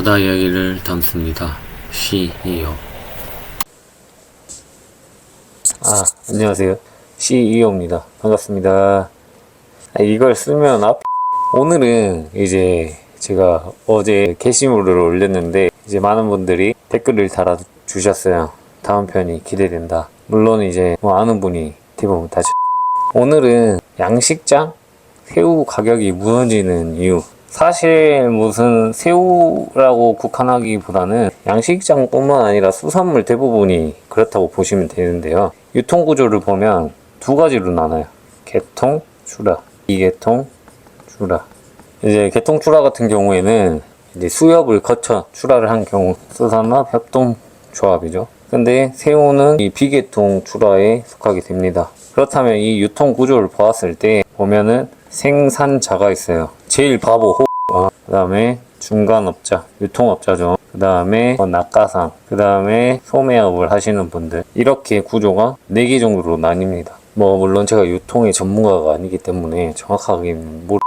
바다 이야기를 담습니다. CEO. 아, 안녕하세요. CEO입니다. 반갑습니다. 아, 이걸 쓰면 앞, 오늘은 이제 제가 어제 게시물을 올렸는데 이제 많은 분들이 댓글을 달아주셨어요. 다음 편이 기대된다. 물론 이제 뭐 아는 분이 대부분 다 오늘은 양식장 새우 가격이 무너지는 이유. 사실 무슨 새우라고 국한하기보다는 양식장뿐만 아니라 수산물 대부분이 그렇다고 보시면 되는데요. 유통 구조를 보면 두 가지로 나눠요. 개통, 출하. 이개통, 출하. 이제 개통 출하 같은 경우에는 이제 수협을 거쳐 출하를 한 경우 수산업 협동 조합이죠. 근데 새우는 이 비계통 출하에 속하게 됩니다. 그렇다면 이 유통 구조를 보았을 때 보면은 생산자가 있어요. 제일 바보 호, 그 다음에 중간업자, 유통업자죠. 그 다음에 낙가상, 그 다음에 소매업을 하시는 분들 이렇게 구조가 4개 정도로 나뉩니다. 뭐 물론 제가 유통의 전문가가 아니기 때문에 정확하게는 모르겠지만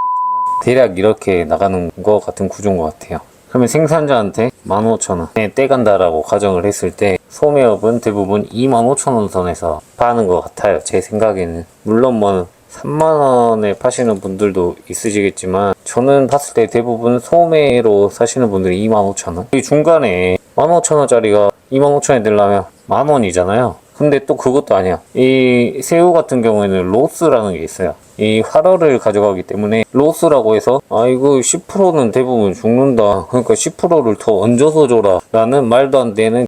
대략 이렇게 나가는 것 같은 구조인 것 같아요. 그러면 생산자한테 15,000원에 떼간다라고 가정을 했을 때 소매업은 대부분 25,000원 선에서 파는 것 같아요. 제 생각에는. 물론 뭐 3만원에 파시는 분들도 있으시겠지만 저는 봤을 때 대부분 소매로 사시는 분들이 25,000원. 이 중간에 15,000원짜리가 25,000원에 되려면 만원이잖아요. 근데 또 그것도 아니야. 이 새우 같은 경우에는 로스라는 게 있어요. 이 활어를 가져가기 때문에 로스라고 해서 아 이거 10%는 대부분 죽는다. 그러니까 10%를 더 얹어서 줘라. 라는 말도 안 되는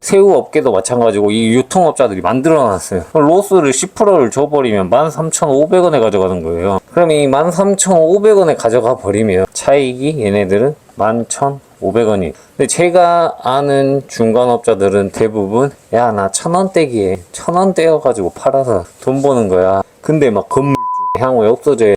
새우 업계도 마찬가지고 이 유통업자들이 만들어놨어요. 로스를 10%를 줘버리면 13,500원에 가져가는 거예요. 그럼 이 13,500원에 가져가 버리면 차익이 얘네들은 11,500원이. 근데 제가 아는 중간업자들은 대부분 야 나 천원대기에 천원 떼어가지고 팔아서 돈 버는 거야. 근데 막 건물주 향후에 없어져야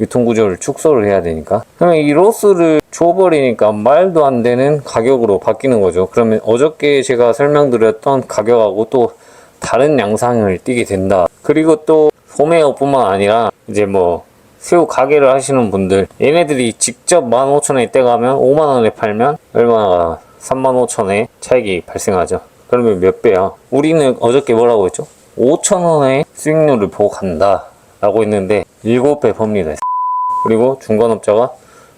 유통구조를 축소를 해야 되니까. 그러면 이 로스를 줘버리니까 말도 안 되는 가격으로 바뀌는 거죠. 그러면 어저께 제가 설명드렸던 가격하고 또 다른 양상을 띠게 된다. 그리고 또 소매업뿐만 아니라 이제 뭐 새우 가게를 하시는 분들 얘네들이 직접 15,000원에 떼가면 5만원에 팔면 얼마나 35,000원에 차익이 발생하죠. 그러면 몇 배야? 우리는 어저께 뭐라고 했죠? 5,000원의 수익률을 보고 간다. 라고 했는데 7배 법니다. 그리고 중간업자가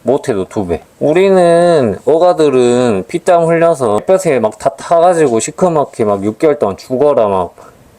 못해도 2배. 우리는 어가들은 피땀 흘려서 햇볕에 막 다 타가지고 시커멓게 막 6개월 동안 죽어라 막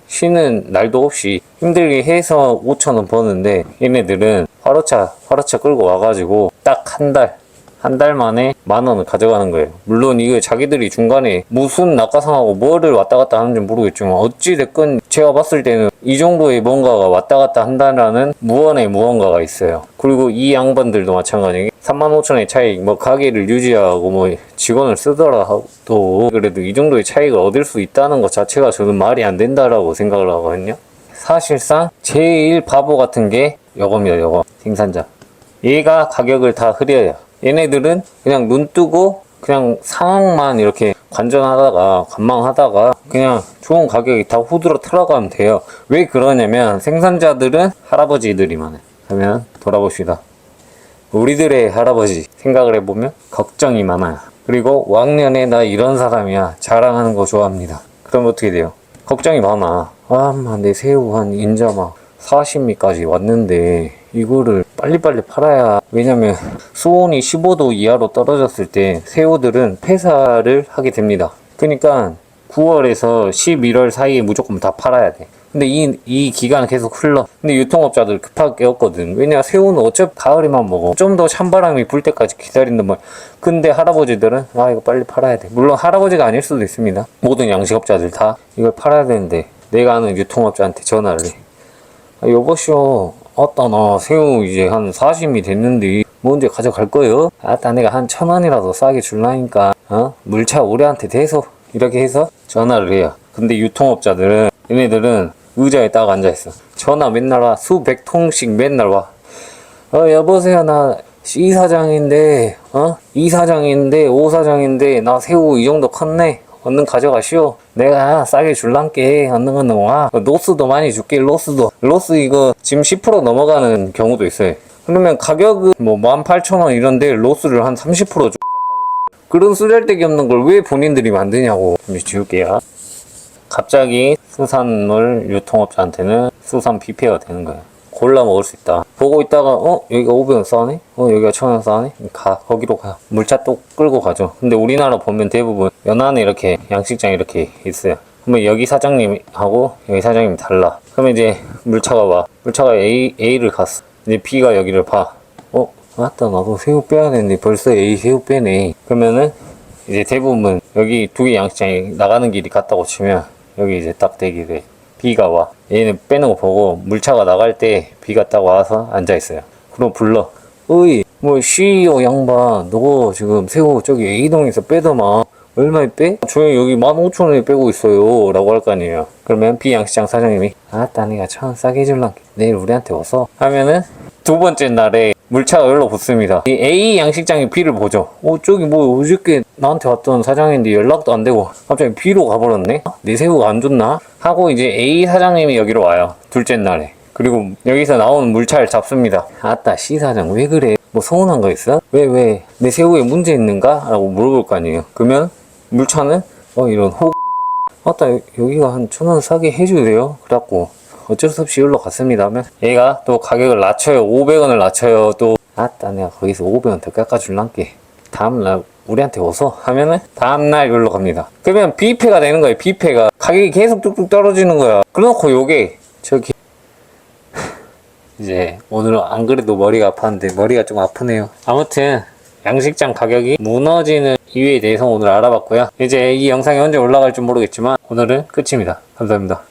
쉬는 날도 없이 힘들게 해서 5천원 버는데 얘네들은 화로차 화로차 끌고 와가지고 딱 한 달 한 달 만에 만 원을 가져가는 거예요. 물론 이거 자기들이 중간에 무슨 낙하상하고 뭐를 왔다 갔다 하는지 모르겠지만 어찌됐건 제가 봤을 때는 이 정도의 뭔가가 왔다 갔다 한다라는 무언의 무언가가 있어요. 그리고 이 양반들도 마찬가지게 3만 5천의 차익, 뭐 가게를 유지하고 뭐 직원을 쓰더라도 그래도 이 정도의 차익을 얻을 수 있다는 것 자체가 저는 말이 안 된다라고 생각을 하거든요. 사실상 제일 바보 같은 게 요겁니다, 요거. 생산자. 얘가 가격을 다 흐려요. 얘네들은 그냥 눈 뜨고 그냥 상황만 이렇게 관전하다가 관망하다가 그냥 좋은 가격이 다 후드로 틀어가면 돼요. 왜 그러냐면 생산자들은 할아버지들이 많아요. 그러면 돌아봅시다. 우리들의 할아버지 생각을 해보면 걱정이 많아요. 그리고 왕년에 나 이런 사람이야 자랑하는 거 좋아합니다. 그럼 어떻게 돼요? 걱정이 많아. 아, 마, 내 새우 한 인자 막 40미까지 왔는데 이거를 빨리빨리 팔아야 왜냐면 수온이 15도 이하로 떨어졌을 때 새우들은 폐사를 하게 됩니다. 그러니까 9월에서 11월 사이에 무조건 다 팔아야 돼. 근데 이, 이 기간은 계속 흘러. 근데 유통업자들 급하게 었거든. 왜냐, 새우는 어차피 가을에만 먹어. 좀 더 찬바람이 불 때까지 기다린단 말이야. 근데 할아버지들은, 아, 이거 빨리 팔아야 돼. 물론 할아버지가 아닐 수도 있습니다. 모든 양식업자들 다 이걸 팔아야 되는데, 내가 아는 유통업자한테 전화를 해. 아, 여보시오, 아따, 나 새우 이제 한 40이 됐는데, 뭐 언제 가져갈 거예요? 아따, 내가 한 천 원이라도 싸게 줄라니까, 어? 물차 우리한테 대서. 이렇게 해서 전화를 해요. 근데 유통업자들은, 얘네들은 의자에 딱 앉아있어. 전화 맨날 와. 수백 통씩 맨날 와. 어, 여보세요. 나 C 사장인데, 어? 2 사장인데, 5 사장인데, 나 새우 이 정도 컸네. 얼른 가져가시오. 내가 싸게 줄란게. 얼른 얼른 와. 로스도 많이 줄게, 로스도. 로스 이거 지금 10% 넘어가는 경우도 있어요. 그러면 가격은 뭐 18,000원 이런데 로스를 한 30% 줘. 그런 쓰잘데기 없는 걸 왜 본인들이 만드냐고 좀 지울게요 갑자기 수산물 유통업자한테는 수산 뷔페가 되는 거야 골라 먹을 수 있다. 보고 있다가 어? 여기가 500원 싸네? 어 여기가 1000원 싸네? 가 거기로 가. 물차 또 끌고 가죠. 근데 우리나라 보면 대부분 연안에 이렇게 양식장 이렇게 있어요. 그러면 여기 사장님하고 여기 사장님이 달라. 그러면 이제 물차가 와. 물차가 A, A를 갔어. 이제 B가 여기를 봐. 어? 맞다. 나도 새우 빼야 되는데 벌써 A 새우 빼네. 그러면은 이제 대부분 여기 두 개 양식장에 나가는 길이 같다고 치면 여기 이제 딱 대기 돼 B가 와. 얘는 빼는 거 보고 물차가 나갈 때 B가 딱 와서 앉아 있어요. 그럼 불러. 어이 뭐 CEO 양반. 너거 지금 새우 저기 A동에서 빼더만 얼마에 빼? 조용히 여기 15,000원에 빼고 있어요. 라고 할 거 아니에요. 그러면 B 양식장 사장님이 아따 내가 천원 싸게 해줄랑 내일 우리한테 와서. 하면은 두 번째 날에 물차가 열로 붙습니다. 이 A 양식장이 B를 보죠. 어, 저기 뭐 어저께 나한테 왔던 사장인데 연락도 안 되고 갑자기 B로 가버렸네? 내 새우가 안 좋나? 하고 이제 A 사장님이 여기로 와요. 둘째 날에. 그리고 여기서 나오는 물차를 잡습니다. 아따, C 사장 왜 그래? 뭐 서운한 거 있어? 왜, 왜? 내 새우에 문제 있는가? 라고 물어볼 거 아니에요. 그러면 물차는 어, 이런 호 아따 여- 여기가 한 천 원 싸게 해주세요 그래갖고 어쩔 수 없이 여기로 갔습니다. 하면 얘가 또 가격을 낮춰요. 500원을 낮춰요. 또 아따 내가 거기서 500원 더 깎아줄란게 다음날 우리한테 와서 하면은 다음날 여기로 갑니다. 그러면 B패가 되는 거예요. B패가. 가격이 계속 뚝뚝 떨어지는 거야. 그래놓고 요게 저기 이제 오늘은 안 그래도 머리가 아팠는데 머리가 좀 아프네요. 아무튼 양식장 가격이 무너지는 이유에 대해서 오늘 알아봤고요. 이제 이 영상이 언제 올라갈지 모르겠지만 오늘은 끝입니다. 감사합니다.